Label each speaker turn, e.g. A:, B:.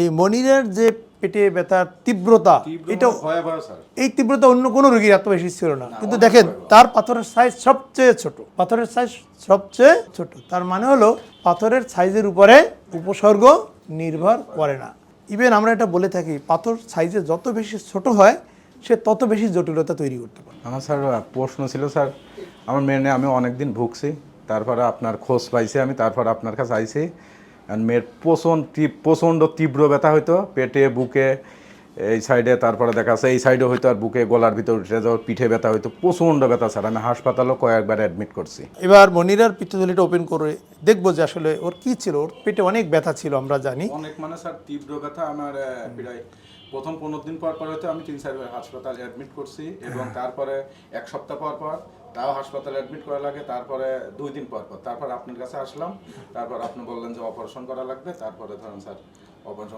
A: এই মনিরের যে পেটে ব্যথার তীব্রতা এটা এই তীব্রতা অন্য কোনো রোগীর এত বেশি ছিল না। কিন্তু দেখেন তার পাথরের সাইজ সবচেয়ে ছোট পাথরের সাইজ সবচেয়ে ছোট। তার মানে হলো পাথরের সাইজের উপরে উপসর্গ নির্ভর করে না। ইভেন আমরা এটা বলে থাকি পাথর সাইজে যত বেশি ছোট হয় সে তত বেশি জটিলতা তৈরি করতে পারে।
B: আমার স্যার প্রশ্ন ছিল স্যার আমার মেনে আমি অনেক দিন ভুগছি তারপরে আপনার খোঁজ পাইছি আমি তারপরে আপনার কাছে আইছি। মেয়ের প্রচণ্ড প্রচণ্ড তীব্র ব্যথা হইতো পেটে বুকে। এই সাইডে তারপরে দেখা যাচ্ছে এই সাইডে হয়তো আর বুকে গলার ভিতর উঠে যাওয়ার পিঠে ব্যথা হয়তো প্রচণ্ড ব্যথা স্যার আমি হাসপাতালেও কয়েকবার অ্যাডমিট করছি।
A: এবার মনিরার পিত্তথলিটা ওপেন করে দেখব যে আসলে ওর কি ছিল ওর পেটে অনেক ব্যথা ছিল আমরা জানি।
B: অনেক মানে স্যার তীব্র ব্যথা আমার প্রায় প্রথম পনেরো দিন পর পর হয়তো আমি তিন চারবার হাসপাতালে অ্যাডমিট করছি এবং তারপরে এক সপ্তাহ পর পর তাও হাসপাতালে অ্যাডমিট করা লাগে তারপরে দুই দিন পর পর। তারপর আপনার কাছে আসলাম তারপর আপনি বললেন যে অপারেশন করা লাগবে তারপরে ধরেন স্যার অপারেশন